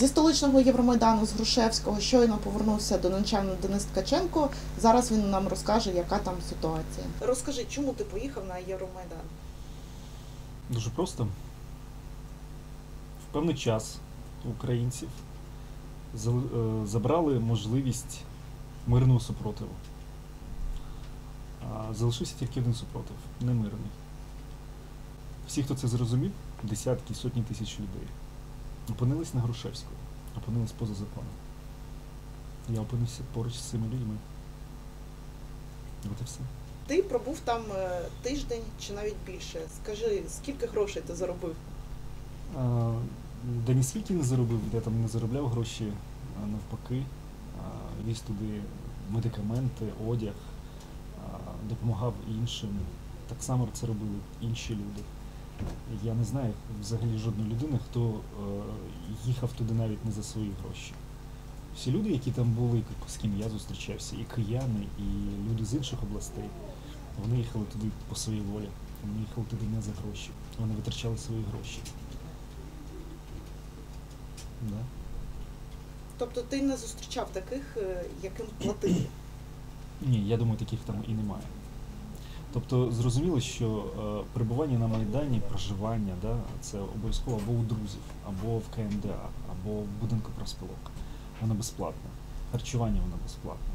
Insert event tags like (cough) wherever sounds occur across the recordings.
Зі столичного Євромайдану з Грушевського щойно повернувся до Донеччани Денис Ткаченко. Зараз він нам розкаже, яка там ситуація. Розкажи, чому ти поїхав на Євромайдан? Дуже просто. В певний час українців е, забрали можливість мирного супротиву. Залишився тільки один супротив немирний. Всі, хто це зрозумів, десятки, сотні тисяч людей, опинились на Грушевського, опинились поза законом. Я опинився поруч з цими людьми. От і все. Ти пробув там е, тиждень чи навіть більше. Скажи, скільки грошей ти заробив? А, Да ні скільки не заробив, я там не заробляв гроші, а навпаки, а, віз туди медикаменти, одяг, а, допомагав іншим. Так само це робили інші люди. Я не знаю взагалі жодної людини, хто е, їхав туди навіть не за свої гроші. Всі люди, які там були, з ким я зустрічався, і кияни, і люди з інших областей, вони їхали туди по своїй волі. Вони їхали туди не за гроші. Вони витрачали свої гроші. Да. Тобто ти не зустрічав таких, е, яким платили. Ні, я думаю, таких там і немає. Тобто зрозуміло, що е, перебування на Майдані, проживання, да, це обов'язково або у друзів, або в КМДА, або в будинку профспілок. Воно безплатне. Харчування воно безплатне.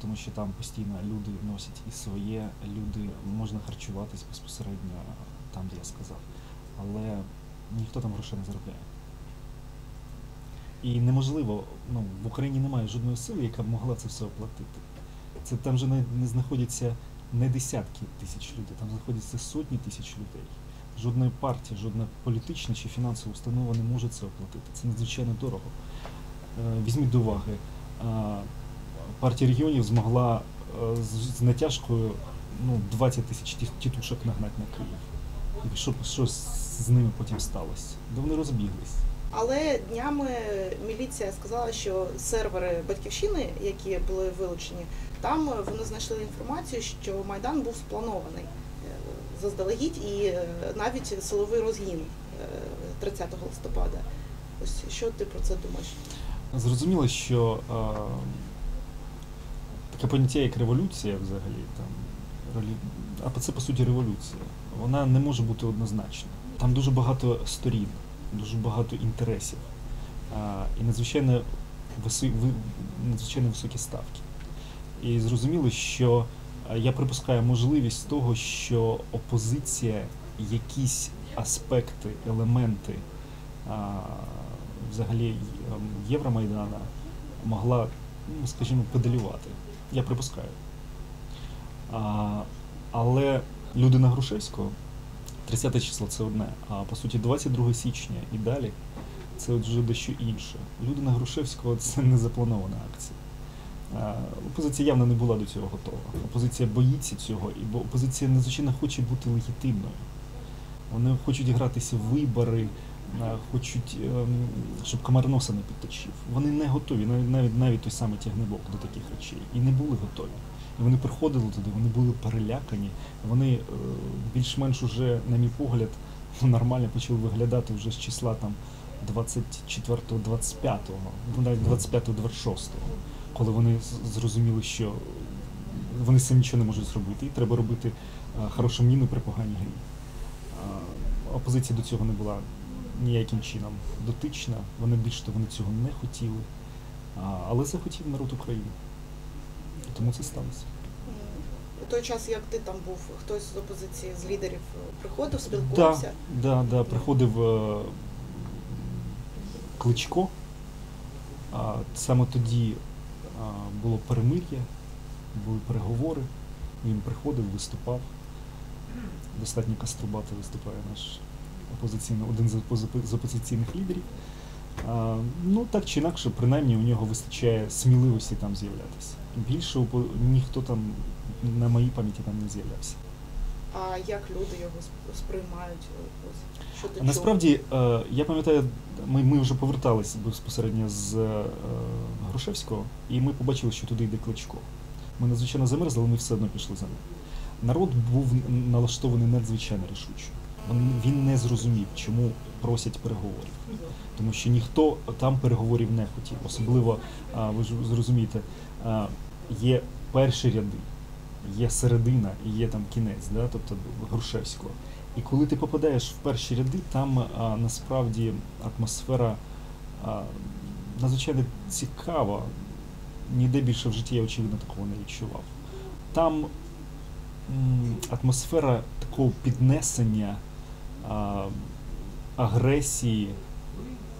Тому що там постійно люди носять і своє, люди можна харчуватись безпосередньо там, де я сказав. Але ніхто там грошей не заробляє. І неможливо, ну, в Україні немає жодної сили, яка б могла це все оплатити. Це там же не, не знаходяться не десятки тисяч людей, там знаходяться сотні тисяч людей. Жодна партія, жодна політична чи фінансова установа не може це оплатити. Це надзвичайно дорого. Е, Візьміть до уваги, е, партія регіонів змогла е, з, натяжкою ну, 20 тисяч тітушок нагнати на Київ. І що, що з- ними потім сталося? Да вони розбіглись. Але днями міліція сказала, що сервери батьківщини, які були вилучені, там вони знайшли інформацію, що майдан був спланований е, заздалегідь і е, навіть силовий розгін е, 30 листопада. Ось що ти про це думаєш? Зрозуміло, що е, таке поняття, як революція взагалі, там, а це по суті революція, вона не може бути однозначна. Там дуже багато сторін, дуже багато інтересів і надзвичайно, виси, ви, надзвичайно високі ставки. І зрозуміло, що я припускаю можливість того, що опозиція якісь аспекти, елементи взагалі ем, Євромайдана могла, ну, скажімо, педалювати. Я припускаю. А, але люди на Грушевського, 30 число це одне, а по суті 22 січня і далі це вже дещо інше. Люди на Грушевського це не запланована акція. Опозиція явно не була до цього готова. Опозиція боїться цього, бо опозиція надзвичайно хоче бути легітимною. Вони хочуть гратися в вибори, хочуть, ем, щоб комарноса не підточив. Вони не готові, навіть навіть той самий тягнебок до таких речей. І не були готові. Вони приходили туди, вони були перелякані. Вони е, більш-менш уже, на мій погляд, (laughs) ну, нормально почали виглядати вже з числа там 24-25, ну навіть 25-26, коли вони зрозуміли, що вони самі нічого не можуть зробити, і треба робити е, хорошу міну при поганій грі. Опозиція до цього не була ніяким чином дотична. Вони більш того вони цього не хотіли. Але захотів народ України. Тому це сталося. У той час, як ти там був, хтось з опозиції з лідерів е, приходив, Да, спілкувався. да, да, приходив е, Кличко. Саме тоді а, було перемир'я, були переговори. Він приходив, виступав. Достатньо каструбато виступає наш опозиційний, один з, опозиційних лідерів. Ну, так чи інакше, принаймні у нього вистачає сміливості там з'являтися. Більше ніхто там на моїй пам'яті там не з'являвся. А як люди його сприймають? Ось що ти Насправді, е, я пам'ятаю, ми, ми вже поверталися безпосередньо з е, Грушевського, і ми побачили, що туди йде кличко. Ми надзвичайно замерзли, але ми все одно пішли за ним. Народ був налаштований надзвичайно рішуче. Він, він не зрозумів, чому просять переговорів. Тому що ніхто там переговорів не хотів. Особливо, ви ж зрозумієте, є перші ряди, є середина і є там кінець, да? тобто Грушевського. І коли ти попадаєш в перші ряди, там а, насправді атмосфера а, надзвичайно цікава. Ніде більше в житті я, очевидно, такого не відчував. Там атмосфера такого піднесення, а, агресії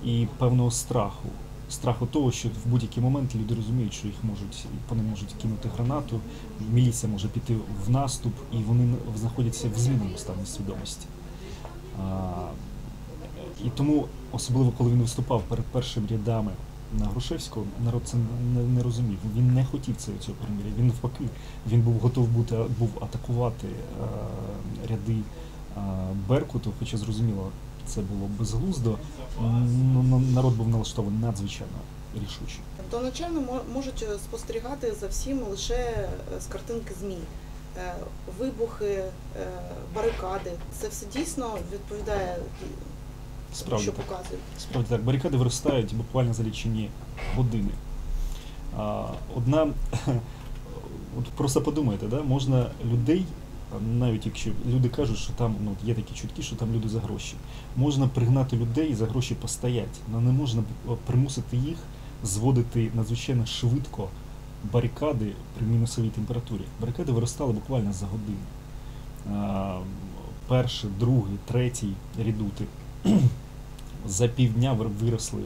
і певного страху. Страху того, що в будь-який момент люди розуміють, що їх можуть, вони можуть кинути гранату, міліція може піти в наступ, і вони знаходяться в зміненому стані свідомості. І тому, особливо коли він виступав перед першими рядами на Грушевського, народ це не, розумів. Він не хотів цього, цього приміря. Він навпаки, він був готов бути був атакувати ряди Беркуту, хоча зрозуміло, це було безглуздо. Народ був налаштований надзвичайно рішуче. Тобто начально можуть е, спостерігати за всім лише е, з картинки ЗМІ. Е, Вибухи, барикади. Це все дійсно відповідає Справді що так. показують. Справді так, барикади виростають буквально за лічені години. Одна, (laughs) от просто подумайте, да, можна людей, навіть якщо люди кажуть, що там ну, є такі чутки, що там люди за гроші, можна пригнати людей і за гроші постоять, але не можна е, примусити їх зводити надзвичайно швидко барикади при мінусовій температурі. Барикади виростали буквально за годину. Перший, другий, третій рідути (clears throat) за півдня виросли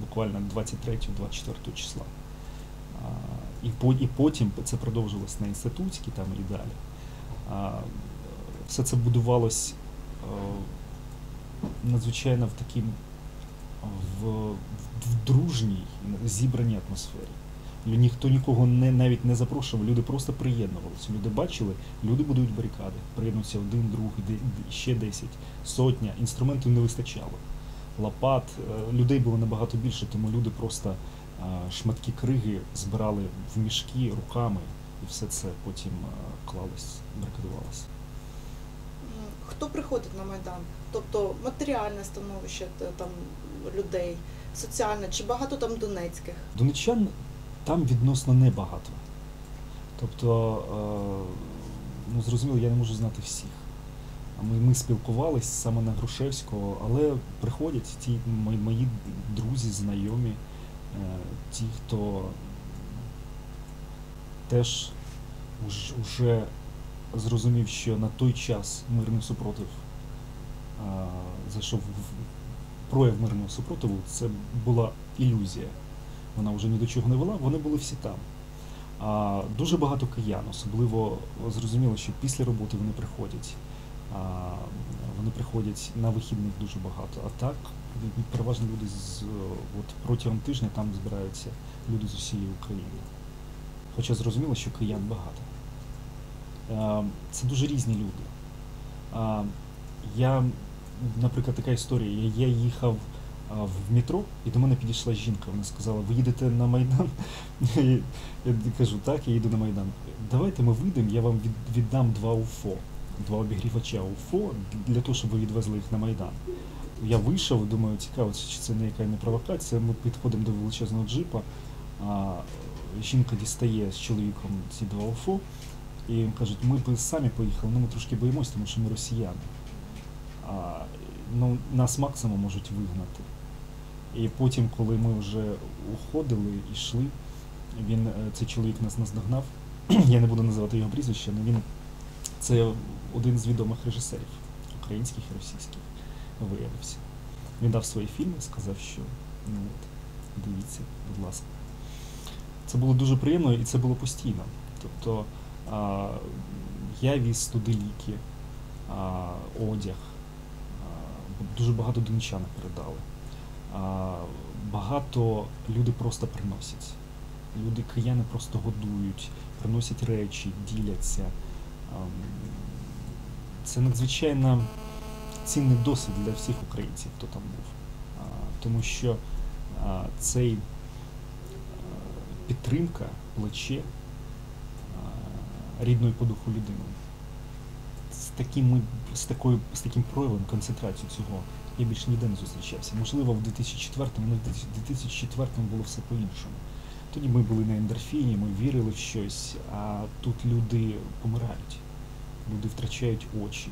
буквально 23-24 числа. По, і потім це продовжилось на інститутській там і далі. Все це будувалось е, надзвичайно в такій в, в, дружній, зібраній атмосфері. Ніхто нікого не, навіть не запрошував, люди просто приєднувалися. Люди бачили, люди будують барикади, приєднуються один, другий, ще десять, сотня. Інструментів не вистачало. Лопат, е, людей було набагато більше, тому люди просто е, шматки криги збирали в мішки руками, і все це потім е, клалось, барикадувалося. Хто приходить на Майдан? Тобто матеріальне становище там людей, соціальне, чи багато там донецьких? Донеччан там відносно небагато. Тобто, е, ну зрозуміло, я не можу знати всіх. Ми, ми спілкувались саме на Грушевського, але приходять ті мої, мої друзі, знайомі, е, ті, хто теж уже зрозумів, що на той час мирний супротив зайшов в прояв мирного супротиву, це була ілюзія вона вже ні до чого не вела, вони були всі там. А, дуже багато киян, особливо зрозуміло, що після роботи вони приходять. А, вони приходять на вихідних дуже багато. А так, переважно люди з от протягом тижня там збираються люди з усієї України. Хоча зрозуміло, що киян багато. Це дуже різні люди. Я, наприклад, така історія. Я, їхав в метро, і до мене підійшла жінка. Вона сказала, ви їдете на Майдан? (laughs) Я кажу, так, я їду на Майдан. Давайте ми вийдемо, я вам віддам два УФО, два обігрівача УФО для того, щоб ви відвезли їх на Майдан. Я вийшов, думаю, цікаво, чи це не яка не провокація. Ми підходимо до величезного джипа, жінка дістає з чоловіком ці два УФО, і кажуть, ми б самі поїхали, ну ми трошки боїмося, тому що ми росіяни. А, ну, нас максимум можуть вигнати. І потім, коли ми вже уходили і йшли, він, е, цей чоловік нас наздогнав. (clears throat) Я не буду називати його прізвище, але він це один з відомих режисерів українських і російських виявився. Він дав свої фільми, сказав, що ну от, дивіться, будь ласка. Це було дуже приємно і це було постійно. Тобто я віз туди ліки, одяг, дуже багато донеччани передали. Багато люди просто приносять. Люди, кияни просто годують, приносять речі, діляться. Це надзвичайно цінний досвід для всіх українців, хто там був. Тому що цей підтримка, плече рідної по духу людини. З таким з такою з таким проявом концентрацію цього я більш ніде не зустрічався. Можливо, в 2004-му, але в 2004-му було все по-іншому. Тоді ми були на ендорфіні, ми вірили в щось, а тут люди помирають. Люди втрачають очі,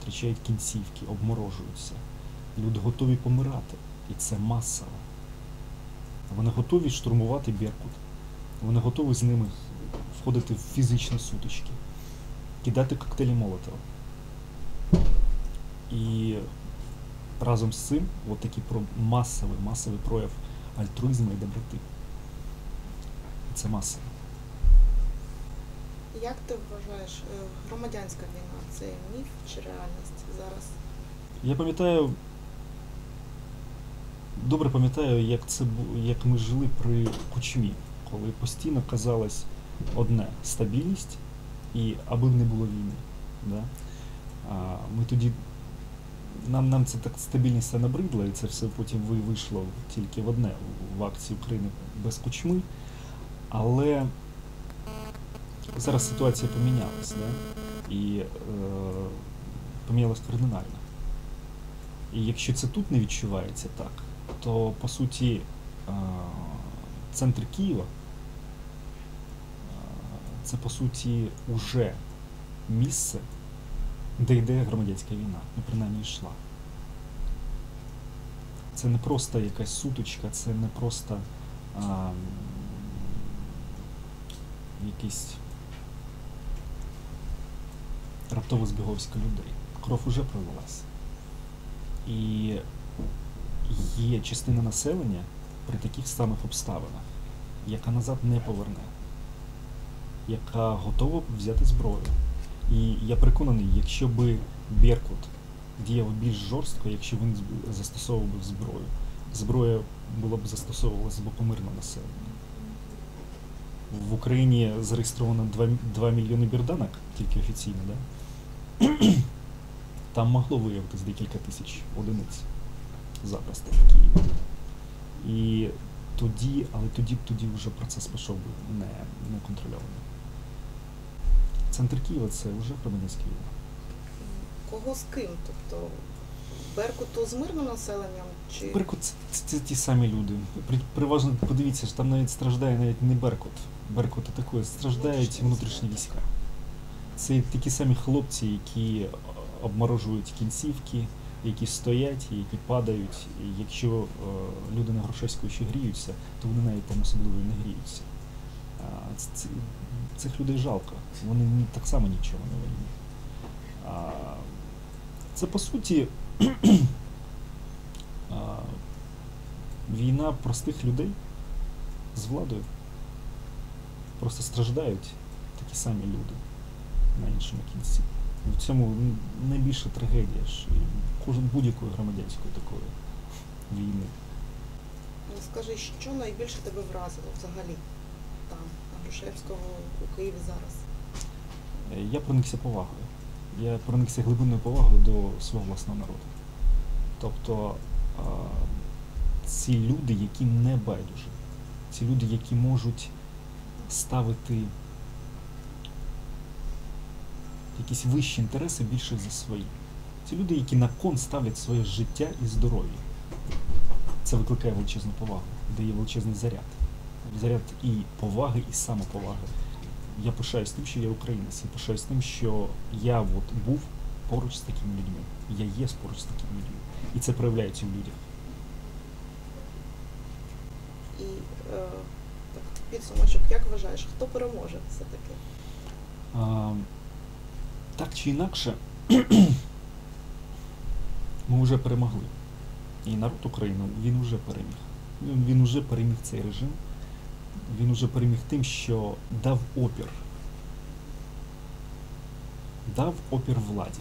втрачають кінцівки, обморожуються. Люди готові помирати. І це масово. Вони готові штурмувати Беркут. Вони готові з ними входити в фізичні сутички, кидати коктейлі Молотова. І разом з цим от такий про масовий, масовий прояв альтруїзму і доброти. Це маса. Як ти вважаєш, е, громадянська війна це міф чи реальність зараз? Я пам'ятаю, добре пам'ятаю, як це як ми жили при кучмі, коли постійно казалось одне стабільність і аби не було війни. Да? А, ми тоді нам, нам це так стабільність це набридло, і це все потім вийшло тільки в одне в акції України без кучми. Але зараз ситуація помінялась, да? і е, помінялась кардинально. І якщо це тут не відчувається так, то по суті е, центр Києва це по суті уже місце, де йде громадянська війна, ну принаймні йшла. Це не просто якась сутичка, це не просто а, якийсь раптово збіговська людей. Кров уже пролилась. І є частина населення при таких самих обставинах, яка назад не поверне, яка готова взяти зброю. І я переконаний, якщо би Беркут діяв більш жорстко, якщо він застосовував зброю, зброя була б застосовувалася з боку мирного населення. В Україні зареєстровано 2, 2 мільйони бірданок, тільки офіційно, да? (clears throat) Там могло виявитись декілька тисяч одиниць запросто в Києві. І тоді, але тоді б тоді вже процес пішов би не, не контрольований. Центр Києва це вже громадянська війна. Кого з ким? Тобто Беркуту з мирним населенням чи Беркут це, це, це ті самі люди. При- Переважно подивіться, що там навіть страждає навіть не Беркут. Беркут атакує, страждають внутрішні війська. Це такі самі хлопці, які обморожують кінцівки, які стоять, які падають. І якщо е, люди на Грушевського ще гріються, то вони навіть там особливо і не гріються. А, ц- ц- цих людей жалко. Вони так само нічого не винні. Це по суті (clears throat) війна простих людей з владою. Просто страждають такі самі люди на іншому кінці. В цьому найбільша трагедія ж кожен будь-якої громадянської такої війни. Ну, скажи, що найбільше тебе вразило взагалі Грушевського, у Києві зараз? Я проникся повагою. Я проникся глибинною повагою до свого власного народу. Тобто ці люди, які не байдужі, ці люди, які можуть ставити якісь вищі інтереси більше за свої. Ці люди, які на кон ставлять своє життя і здоров'я. Це викликає величезну повагу, дає величезний заряд. Заряд і поваги, і самоповаги. Я пишаюсь тим, що я українець, і пишаюсь тим, що я от був поруч з такими людьми. Я є поруч з такими людьми. І це проявляється в людях. І е, так, підсумочок, як вважаєш, хто переможе все-таки? А, так чи інакше, (clears throat) ми вже перемогли. І народ України він вже переміг. Він вже переміг цей режим. Він вже переміг тим, що дав опір. Дав опір владі.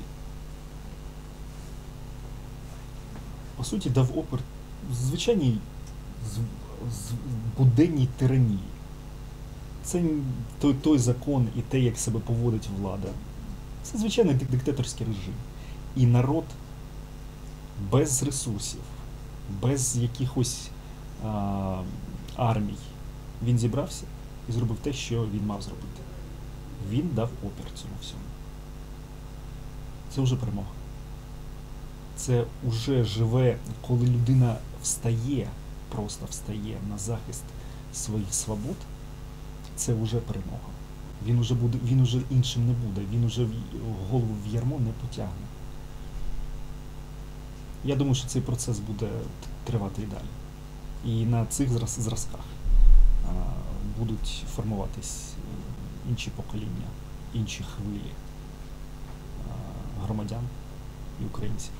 По суті, дав опір звичайній буденній тиранії. Це той, той закон і те, як себе поводить влада. Це звичайний диктаторський режим. І народ без ресурсів, без якихось а, армій, він зібрався і зробив те, що він мав зробити. Він дав опір цьому всьому. Це вже перемога. це вже живе, коли людина встає, просто встає на захист своїх свобод, це вже перемога. Він уже буде, він уже іншим не буде, він уже голову в ярмо не потягне. Я думаю, що цей процес буде тривати і далі. І на цих зразках будуть формуватись е, інші покоління, інші хвилі громадян і українців.